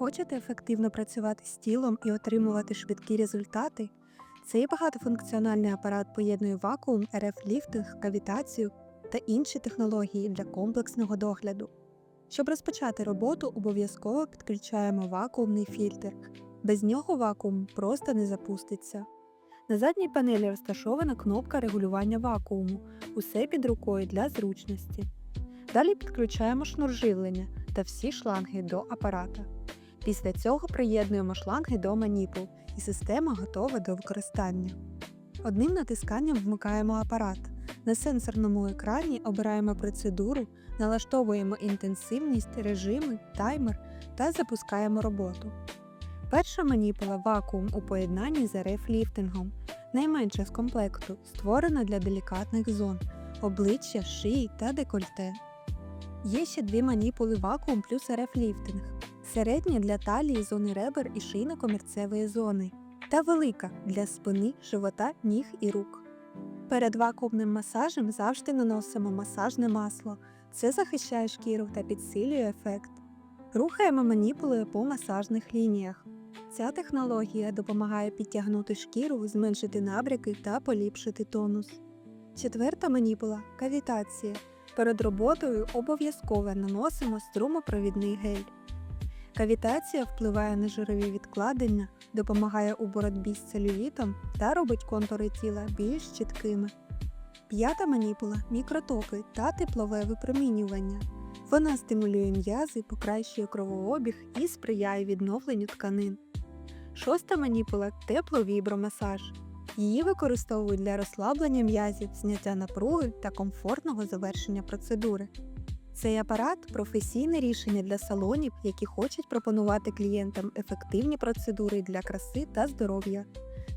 Хочете ефективно працювати з тілом і отримувати швидкі результати? Цей багатофункціональний апарат поєднує вакуум, РФ-ліфтинг, кавітацію та інші технології для комплексного догляду. Щоб розпочати роботу, обов'язково підключаємо вакуумний фільтр. Без нього вакуум просто не запуститься. На задній панелі розташована кнопка регулювання вакууму, усе під рукою для зручності. Далі підключаємо шнур живлення та всі шланги до апарата. Після цього приєднуємо шланги до маніпул, і система готова до використання. Одним натисканням вмикаємо апарат. На сенсорному екрані обираємо процедуру, налаштовуємо інтенсивність, режими, таймер та запускаємо роботу. Перша маніпула вакуум у поєднанні з РФ-ліфтингом, найменша з комплекту, створена для делікатних зон обличчя, шиї та декольте. Є ще дві маніпули вакуум плюс РФ-ліфтинг, середня для талії, зони ребер і шийно-комірцевої зони, та велика для спини, живота, ніг і рук. Перед вакуумним масажем завжди наносимо масажне масло. Це захищає шкіру та підсилює ефект. Рухаємо маніпулою по масажних лініях. Ця технологія допомагає підтягнути шкіру, зменшити набряки та поліпшити тонус. Четверта маніпула кавітація. Перед роботою обов'язково наносимо струмопровідний гель. Кавітація впливає на жирові відкладення, допомагає у боротьбі з целюлітом та робить контури тіла більш чіткими. П'ята маніпула мікротоки та теплове випромінювання. Вона стимулює м'язи, покращує кровообіг і сприяє відновленню тканин. Шоста маніпула тепловібромасаж. Її використовують для розслаблення м'язів, зняття напруги та комфортного завершення процедури. Цей апарат професійне рішення для салонів, які хочуть пропонувати клієнтам ефективні процедури для краси та здоров'я.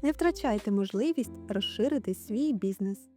Не втрачайте можливість розширити свій бізнес.